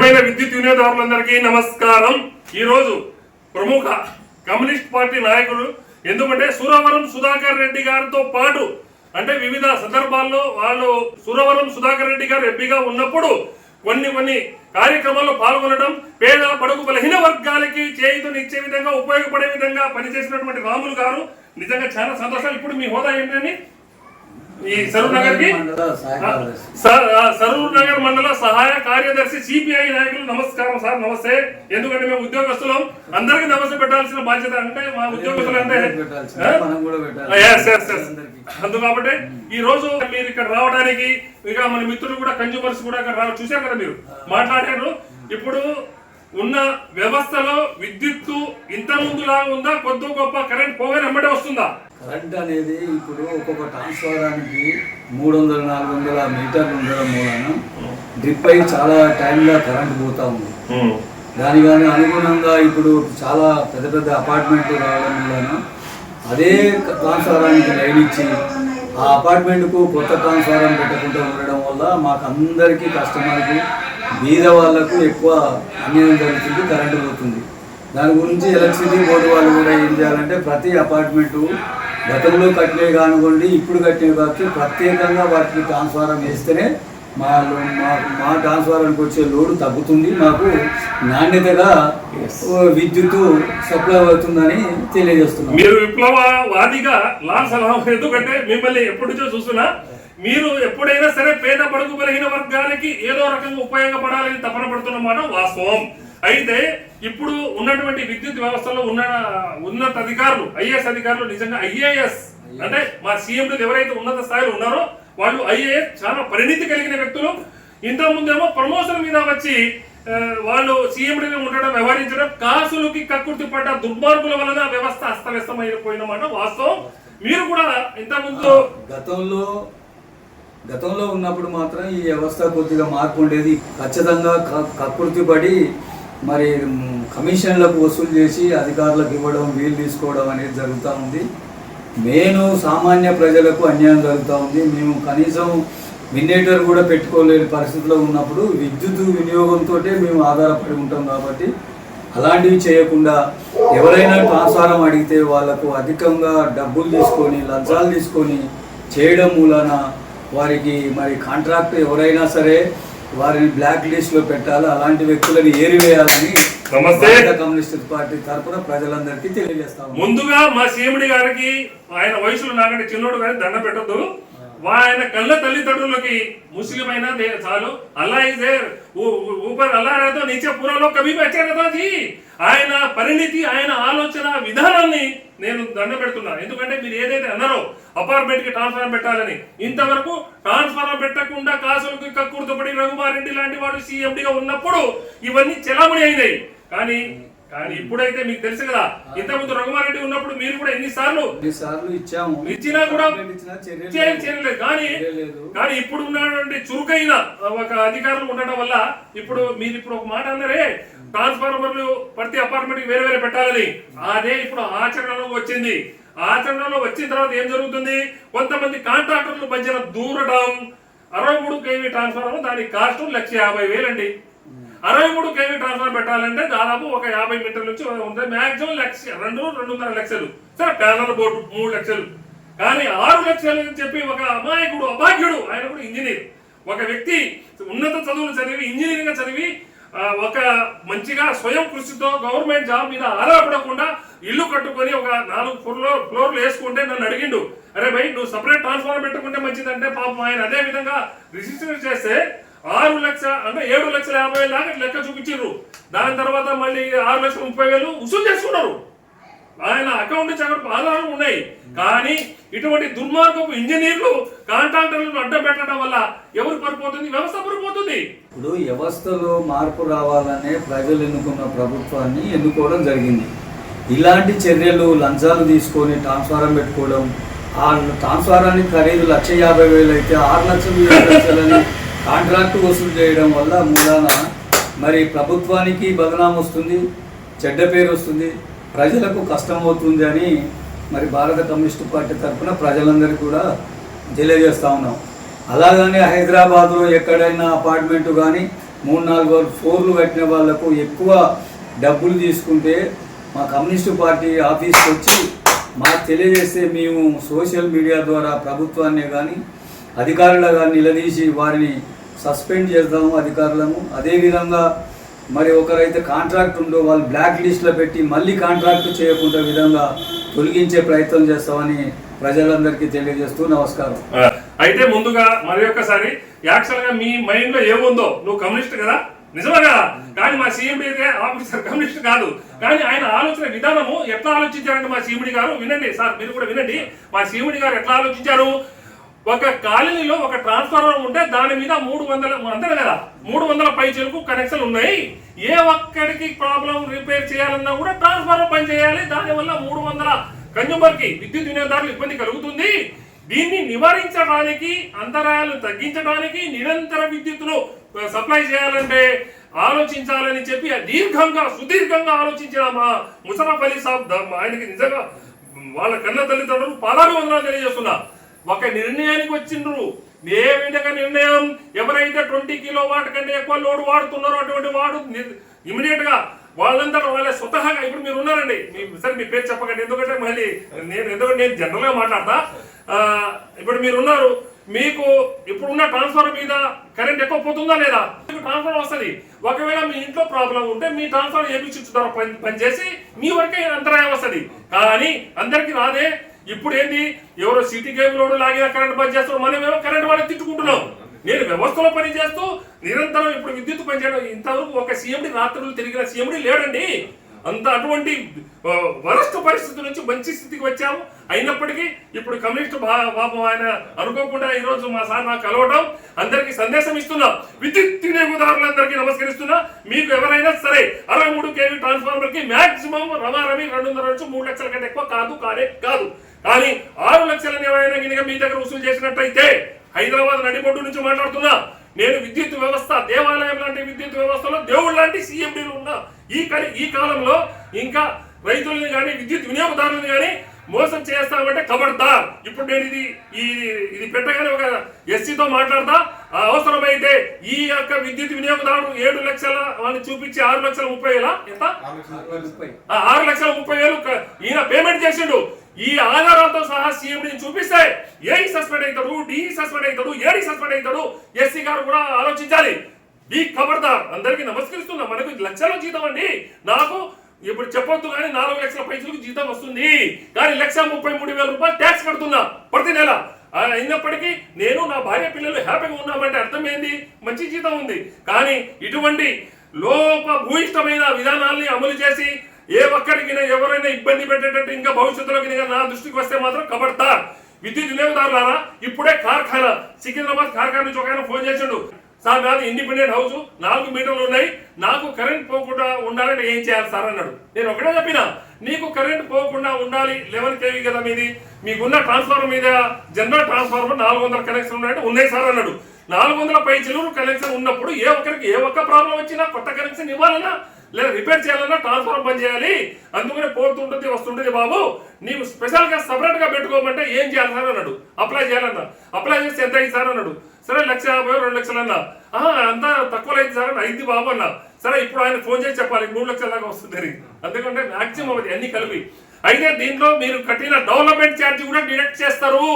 ప్రియమైన విద్యుత్ వినియోగదారులందరికీ నమస్కారం. ఈరోజు ప్రముఖ కమ్యూనిస్ట్ పార్టీ నాయకులు ఎందుకంటే సురవరం సుధాకర్ రెడ్డి గారితో పాటు అంటే వివిధ సందర్భాల్లో వాళ్ళు సురవరం సుధాకర్ రెడ్డి గారు ఎంపీగా ఉన్నప్పుడు కొన్ని కొన్ని కార్యక్రమాల్లో పాల్గొనడం పేద పడుగు బలహీన వర్గాలకి చేయుతనిచ్చే విధంగా ఉపయోగపడే విధంగా పనిచేసినటువంటి రాములు గారు. నిజంగా చాలా సంతోషాలు ఇప్పుడు మీ హోదా ఏంటని ఈ సరూర్ నగర్కి సరూర్ నగర్ మండల సహాయ కార్యదర్శి సిపిఐ నాయకులు నమస్కారం సార్ నమస్తే. ఎందుకంటే మేము ఉద్యోగస్తులం. అందరికీ నమస్తే పెట్టాల్సిన బాధ్యత అంటే మా ఉద్యోగస్తులు అంటే. అందరికీ. అందు కాబట్టి ఈ రోజు మీరు ఇక్కడ రావడానికి ఇక మన మిత్రులు కూడా కన్జ్యూమర్స్ కూడా ఇక్కడ రావ చూశారు కదా మీరు? మాట్లాడారు. ఇప్పుడు ఉన్న వ్యవస్థలో విద్యుత్తు ఇంత ముందులా ఉందా? కొద్ది గొప్ప కరెంట్ పోగానే వెంబడే వస్తుందా? కరెంట్ అనేది ఇప్పుడు ఒక్కొక్క ట్రాన్స్ఫారానికి మూడు వందల నాలుగు వందల మీటర్లు ఉండడం మూలన డ్రిప్ అయి చాలా టైంలో కరెంట్ పోతా ఉంది. దాని కానీ అనుగుణంగా ఇప్పుడు చాలా పెద్ద పెద్ద అపార్ట్మెంట్లు రావడం వలన అదే ట్రాన్స్ఫారానికి లైన్ ఇచ్చి ఆ అపార్ట్మెంట్కు కొత్త ట్రాన్స్ఫారం పెట్టకుండా ఉండడం వల్ల మాకు అందరికీ కస్టమర్కి బీద వాళ్ళకు ఎక్కువ అన్యాయం జరుగుతుంది కరెంటు పోతుంది. దాని గురించి ఎలక్ట్రిసిటీ బోర్డు వాళ్ళు కూడా ఏం చేయాలంటే ప్రతి అపార్ట్మెంటు గతంలో కట్టినవి కానివ్వండి ఇప్పుడు కట్టినవి కాబట్టి ప్రత్యేకంగా వాటికి ట్రాన్స్ఫారం వేస్తేనే మా మా మా ట్రాన్స్ఫారానికి వచ్చే లోడు తగ్గుతుంది మాకు నాణ్యతగా విద్యుత్తు సప్లై అవుతుందని తెలియజేస్తున్నాం. మీరు విప్లవవాదిగా లాల్ సలహం ఎందుకంటే మిమ్మల్ని ఎప్పటి నుంచో చూస్తున్నా మీరు ఎప్పుడైనా సరే పేద బడుగు బలహీన వర్గాలకి ఏదో రకంగా ఉపయోగపడాలని తపన పడుతున్నమాట వాస్తవం. అయితే ఇప్పుడు ఉన్నటువంటి విద్యుత్ వ్యవస్థలో ఉన్న ఉన్నత అధికారులు ఐఏఎస్ అధికారులు నిజంగా ఐఏఎస్ అంటే మా సీఎంలు ఎవరైతే ఉన్నత స్థాయిలో ఉన్నారో వాళ్ళు ఐఏఎస్ చాలా పరిణితి కలిగిన వ్యక్తులు. ఇంత ముందేమో ప్రమోషన్ మీద వచ్చి వాళ్ళు సీఎండిగా ఉండడం వ్యవహరించడం కాసులకి కక్కుర్తి పడ్డ దుర్మార్గుల వలన వ్యవస్థ అస్తవ్యస్తమైపోయినమాట వాస్తవం. మీరు కూడా ఇంత ముందు గతంలో గతంలో ఉన్నప్పుడు మాత్రం ఈ వ్యవస్థ కొద్దిగా మార్పు ఉండేది. ఖచ్చితంగా క- కకృతి పడి మరి కమిషన్లకు వసూలు చేసి అధికారులకు ఇవ్వడం వీలు తీసుకోవడం అనేది జరుగుతూ ఉంది. నేను సామాన్య ప్రజలకు అన్యాయం జరుగుతూ ఉంది. మేము కనీసం వినేటర్ కూడా పెట్టుకోలేని పరిస్థితిలో ఉన్నప్పుడు విద్యుత్ వినియోగంతో మేము ఆధారపడి ఉంటాం కాబట్టి అలాంటివి చేయకుండా ఎవరైనా ట్రాన్స్ఫారం అడిగితే వాళ్ళకు అధికంగా డబ్బులు తీసుకొని లంచాలు తీసుకొని చేయడం మూలాన వారికి మరి కాంట్రాక్ట్ ఎవరైనా సరే వారిని బ్లాక్ లిస్ట్లో పెట్టాలి? అలాంటి వ్యక్తులను ఏరివేయాలని నమస్తే. కమ్యూనిస్ట్ పార్టీ తరఫున ప్రజలందరికీ తెలియజేస్తాము ముందుగా మా సీఎండి గారికి ఆయన వయసులో నాకంటే చిన్నోడు కానీ దండ పెట్టద్దు. ఆయన కళ్ళ తల్లిదండ్రులకి ముస్లిం అయినా చాలు. అల్లా ఇస్ దేర్ ఊపర్ అల్లా रहता नीचे पूरा लोग कभी भी अच्छे रहता जी ఆయన పరిణితి ఆయన ఆలోచన విధానాన్ని నేను దండ పెడుతున్నా ఎందుకంటే మీరు ఏదైతే అన్నారో అపార్ట్మెంట్ కి ట్రాన్స్ఫారం పెట్టాలని ఇంతవరకు ట్రాన్స్ఫారం పెట్టకుండా కాసులకి కక్కుర్తపడి రఘుమారెడ్డి లాంటి వాడు సీఎండిగా ఉన్నప్పుడు ఇవన్నీ చెలామణి అయినాయి కానీ కానీ ఇప్పుడైతే మీకు తెలుసు కదా ఇంతకుముందు రఘుమారెడ్డి ఉన్నప్పుడు మీరు కూడా ఎన్నిసార్లు ఎన్నిసార్లు ఇచ్చాము. ఇచ్చినా కూడా చేయలేదు కానీ. కానీ ఇప్పుడు ఉన్నటువంటి చురుకైన ఒక అధికారులు ఉండడం వల్ల ఇప్పుడు మీరు ఇప్పుడు ఒక మాట అన్నారే ట్రాన్స్ఫార్మర్లు ప్రతి అపార్ట్మెంట్ వేరే వేరే పెట్టాలని. అదే ఇప్పుడు ఆచరణలో వచ్చింది. ఆచరణలో వచ్చిన తర్వాత ఏం జరుగుతుంది? కొంతమంది కాంట్రాక్టర్లు మధ్యన దూరడం అరవై మూడు కేవీ ట్రాన్స్ఫార్మర్ దాని కాస్ట్ లక్ష యాభై వేలండి. అరవై మూడు కేవీ ట్రాన్స్ఫర్ పెట్టాలంటే దాదాపు ఒక యాభై మీటర్ల నుంచి ఉంటుంది మాక్సిమం లక్ష రెండు రెండున్నర లక్షలు. సరే ప్యానల్ బోర్డు మూడు లక్షలు. కానీ ఆరు లక్షలు అని చెప్పి ఒక అమాయకుడు అభాగ్యుడు ఆయన కూడా ఇంజనీర్. ఒక వ్యక్తి ఉన్నత చదువులు చదివి ఇంజనీరింగ్ చదివి ఒక మంచిగా స్వయం కృషితో గవర్నమెంట్ జాబ్ మీద ఆధారపడకుండా ఇల్లు కట్టుకొని ఒక నాలుగు ఫ్లోర్ ఫ్లోర్లు వేసుకుంటే నన్ను అడిగిండు. అరే భయ్ నువ్వు సపరేట్ ట్రాన్స్ఫార్మర్ పెట్టుకుంటే మంచిదంటే పాపం ఆయన అదే విధంగా రిజిస్టర్ చేస్తే అంటే ఏడు లక్షల యాభై వేలు దాకా లెక్క చూపించారు దాని తర్వాత మళ్ళీ ఆరు లక్షల ముప్పై వేలు వసూలు చేసుకున్నారు. ఆయన అకౌంట్ నుంచి అక్కడ ఆధారాలు ఉన్నాయి. కానీ ఇటువంటి దుర్మార్గపు ఇంజనీర్లు కాంట్రాక్టర్లను అడ్డం పెట్టడం వల్ల ఎవరు పడిపోతుంది? వ్యవస్థ పడిపోతుంది. ఇప్పుడు వ్యవస్థలో మార్పు రావాలనే ప్రజలు ఎన్నుకున్న ప్రభుత్వాన్ని ఎన్నుకోవడం జరిగింది. ఇలాంటి చర్యలు లంచాలు తీసుకొని ట్రాన్స్ఫారం పెట్టుకోవడం ఆ ట్రాన్స్ఫారానికి ఖరీదు లక్ష యాభై వేలు అయితే ఆరు లక్షలు ఏడు లక్షలని కాంట్రాక్ట్ వసూలు చేయడం వల్ల మూలాన మరి ప్రభుత్వానికి బదనాం వస్తుంది చెడ్డ పేరు వస్తుంది ప్రజలకు కష్టం అవుతుంది అని మరి భారత కమ్యూనిస్ట్ పార్టీ తరఫున ప్రజలందరికీ కూడా తెలియజేస్తా ఉన్నాం. అలాగనే హైదరాబాద్లో ఎక్కడైనా అపార్ట్మెంట్ కానీ మూడు నాలుగు ఫ్లోర్లు కట్టిన వాళ్ళకు ఎక్కువ డబ్బులు తీసుకుంటే మా కమ్యూనిస్టు పార్టీ ఆఫీస్కి వచ్చి మాకు తెలియజేస్తే మేము సోషల్ మీడియా ద్వారా ప్రభుత్వాన్ని కానీ అధికారులుగా నిలదీసి వారిని సస్పెండ్ చేద్దాము అధికారులను అదేవిధంగా మరి ఒకరైతే కాంట్రాక్ట్ ఉందో వాళ్ళు బ్లాక్ లిస్ట్లో పెట్టి మళ్ళీ కాంట్రాక్ట్ చేయకుండా విధంగా తొలగించే ప్రయత్నం చేస్తామని ప్రజలందరికీ తెలియజేస్తూ నమస్కారం. అయితే ముందుగా మరి ఒక్కసారి యాక్చువల్గా మీ మైండ్లో ఏముందో? నువ్వు కమ్యూనిస్ట్ కదా? నిజమే కదా? కానీ మా సీఎండి అయితే ఆఫీసర్ కమ్యూనిస్ట్ కాదు. కానీ ఆయన ఆలోచన విధానము ఎట్లా ఆలోచించారంటే మా సీఎండి గారు వినండి సార్ మీరు కూడా వినండి. మా సీఎండి గారు ఎట్లా ఆలోచించారు? ఒక కాలనీలో ఒక ట్రాన్స్ఫార్మర్ ఉంటే దాని మీద మూడు వందల అంతే కదా? మూడు వందల పై చెరుకు కనెక్షన్ ఉన్నాయి. ఏ ఒక్కడికి ప్రాబ్లం రిపేర్ చేయాలన్నా కూడా ట్రాన్స్ఫార్మర్ పని చేయాలి. దానివల్ల మూడు వందల కన్యూమర్కి విద్యుత్ వినియోగదారులు ఇబ్బంది కలుగుతుంది. దీన్ని నివారించడానికి అంతరాయాలు తగ్గించడానికి నిరంతర విద్యుత్తును సప్లై చేయాలంటే ఆలోచించాలని చెప్పి దీర్ఘంగా సుదీర్ఘంగా ఆలోచించిన మా ముసరఫ్ అలీ సాబ్ ఆయనకి నిజంగా వాళ్ళ కన్న తల్లిదండ్రులు పలారు వందనాలు తెలియజేస్తున్నారు. ఒక నిర్ణయానికి వచ్చిండ్రు. ఏ విధంగా నిర్ణయం? ఎవరైతే ట్వంటీ కిలో వాట్ కంటే ఎక్కువ లోడ్ వాడుతున్నారో అటువంటి వాడు ఇమీడియట్గా వాళ్ళందరూ వాళ్ళే స్వతహాగా ఇప్పుడు మీరు ఉన్నారండి. మీ సరే మీ పేరు చెప్పకండి. ఎందుకంటే మళ్ళీ నేను ఎందుకంటే నేను జనరల్గా మాట్లాడతా. ఇప్పుడు మీరు ఉన్నారు. మీకు ఇప్పుడున్న ట్రాన్స్ఫర్ మీద కరెంట్ ఎక్కువ పోతుందా లేదా? మీకు ట్రాన్స్ఫర్ వస్తుంది. ఒకవేళ మీ ఇంట్లో ప్రాబ్లం ఉంటే మీ ట్రాన్స్ఫర్ ఏమి పని పనిచేసి మీ వరకే అంతరాయం వస్తుంది. కానీ అందరికీ రాదే ఇప్పుడు ఏంటి ఎవరో సిటీ కేబుల్ లాగిన కరెంట్ పని చేస్తారు మనమేమో కరెంట్ వాళ్ళని తిట్టుకుంటున్నాం. నేను వ్యవస్థలో పని చేస్తూ నిరంతరం ఇప్పుడు విద్యుత్ పనిచేయడం ఇంతవరకు ఒక సీఎండి రాత్రులు తిరిగిన సీఎండి లేడండి. అంత అటువంటి వరస్ట్ పరిస్థితి నుంచి మంచి స్థితికి వచ్చాము అయినప్పటికీ ఇప్పుడు కమ్యూనిస్ట్ పాపం ఆయన అనుకోకుండా ఈరోజు మా సార్ నాకు కలవడం అందరికీ సందేశం ఇస్తున్నా. విద్యుత్ వినియోగదారులందరికీ నమస్కరిస్తున్నా. మీకు ఎవరైనా సరే అరవై మూడు కేవీ ట్రాన్స్ఫార్మర్కి మాక్సిమం రమారమి రెండు వందల నుంచి మూడు లక్షల కంటే ఎక్కువ కాదు కాదే కాదు. కానీ ఆరు గినక మీ దగ్గర వసూలు చేసినట్టయితే హైదరాబాద్ నడిబొడ్డు నుంచి మాట్లాడుతున్నా. నేను విద్యుత్ వ్యవస్థ దేవాలయం లాంటి విద్యుత్ వ్యవస్థలో దేవుడు లాంటి సీఎండీలు ఉన్నా. ఈ ఈ కాలంలో ఇంకా రైతుల్ని కానీ విద్యుత్ వినియోగదారులను కానీ మోసం చేస్తామంటే ఖబర్దార్ ఇప్పుడు నేను ఇది ఈ ఇది పెట్టగానే ఒక ఎస్సీతో మాట్లాడతా. ఆ అవసరమైతే ఈ యొక్క విద్యుత్ వినియోగదారుడు ఏడు లక్షల వాళ్ళని చూపించి ఆరు లక్షల ముప్పై వేల? ఎంత? ఆరు లక్షల ముప్పై. వేలు ఈయన పేమెంట్ చేసిండు. ఈ ఆధారాలతో సహా సీఎండిని చూపిస్తే ఏ సస్పెండ్ అవుతాడు డి సస్పెండ్ అవుతాడు ఏడి సస్పెండ్ అవుతాడు. ఎస్సీ గారు కూడా ఆలోచించాలి. బీ ఖబర్దార్ అందరికీ నమస్కరిస్తున్నా. మనకు లక్షల జీతం అండి. నాకు ఇప్పుడు చెప్పొద్దు కానీ నాలుగు లక్షల పైసలకు జీతం వస్తుంది. కానీ లక్ష ముప్పై మూడు వేల రూపాయలు ట్యాక్స్ కడుతున్నా ప్రతి నెల. అయినప్పటికీ నేను నా భార్య పిల్లలు హ్యాపీగా ఉన్నామంటే అర్థం ఏంది మంచి జీతం ఉంది. కానీ ఇటువంటి లోప భూయిష్టమైన విధానాల్ని అమలు చేసి ఏ ఒక్కరికి ఎవరైనా ఇబ్బంది పెట్టేటట్టు ఇంకా భవిష్యత్తులో నా దృష్టికి వస్తే మాత్రం కబడతారు. విద్యుత్ వినియోగదారులారా ఇప్పుడే కార్ఖానా సికింద్రాబాద్ కార్ఖానా నుంచి ఒక ఆయన ఫోన్ చేసిండు. సార్ నాది ఇండిపెండెంట్ హౌస్ నాలుగు మీటర్లు ఉన్నాయి నాకు కరెంట్ పోకుండా ఉండాలంటే ఏం చేయాలి సార్ అన్నాడు. నేను ఒకటే చెప్పిన నీకు కరెంట్ పోకుండా ఉండాలి లెవెన్ కేవీ కదా మీది మీకున్న ట్రాన్స్ఫార్మర్ మీద జనరల్ ట్రాన్స్ఫార్మర్ నాలుగు వందల కనెక్షన్ ఉన్నాయంటే ఉన్నాయి సార్ అన్నాడు. నాలుగు వందల పై చిలువురు కనెక్షన్ ఉన్నప్పుడు ఏ ఒక్కరికి ఏ ఒక్క ప్రాబ్లం వచ్చినా కొత్త కనెక్షన్ ఇవ్వాలన్నా లేదా రిపేర్ చేయాలన్నా ట్రాన్స్ఫార్మర్ పని చేయాలి. అందుకనే పోతుంటుంది వస్తుంటుంది బాబు. నీవు స్పెషల్గా సపరేట్గా పెట్టుకోమంటే ఏం చేయాలి సార్ అన్నాడు. అప్లై చేయాలన్నా. అప్లై చేస్తే ఎంత అయింది సార్ అన్నాడు. సరే లక్ష యాభై రెండు లక్షలు అన్నా. "ఆహా, అంతా తక్కువ అయింది సార్ అని అయింది బాబు అన్నా. సరే ఇప్పుడు ఆయన ఫోన్ చేసి చెప్పాలి మూడు లక్షల దాకా వస్తుంది ఎందుకంటే మాక్సిమం అది అన్ని కలిపి. అయితే దీంట్లో మీరు కట్టిన డెవలప్మెంట్ ఛార్జ్ కూడా డిడక్ట్ చేస్తారు.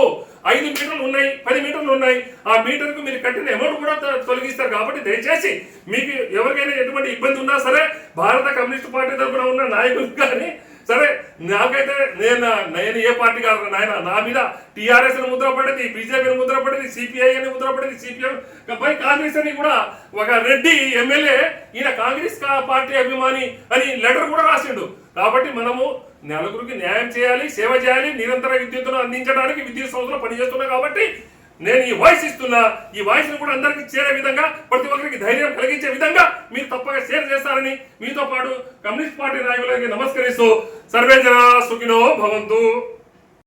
ఐదు మీటర్లు ఉన్నాయి పది మీటర్లు ఉన్నాయి. ఆ మీటర్కు మీరు కట్టిన అమౌంట్ కూడా తొలగిస్తారు. కాబట్టి దయచేసి మీకు ఎవరికైనా ఎటువంటి ఇబ్బంది ఉన్నా సరే భారత కమ్యూనిస్ట్ పార్టీ తరఫున ఉన్న నాయకులు కానీ సరే నాకైతే నేను నేను ఏ పార్టీ కాదు నాయన నా మీద టీఆర్ఎస్ అని ముద్ర పడింది బీజేపీని ముద్ర పడింది సిపిఐ అని ముద్ర పడింది సిపిఎం పై కాంగ్రెస్ అని కూడా ఒక రెడ్డి ఎమ్మెల్యే ఈయన కాంగ్రెస్ పార్టీ అభిమాని అని లెటర్ కూడా రాసిండు. కాబట్టి మనము నలుగురికి న్యాయం చేయాలి సేవ చేయాలి నిరంతర విద్యుత్తును అందించడానికి విద్యుత్ సంస్థలు పనిచేస్తున్నాయి కాబట్టి నేను ఈ వాయిస్ ఇస్తున్నా ఈ వాయిస్ను కూడా అందరికీ చేరే విధంగా ప్రతి ఒక్కరికి ధైర్యం కలిగించే విధంగా మీరు తప్పక షేర్ చేస్తారని మీతో పాటు కమ్యూనిస్ట్ పార్టీ నాయకులకి నమస్కరిస్తూ సర్వేజన సుఖినో భవంతు.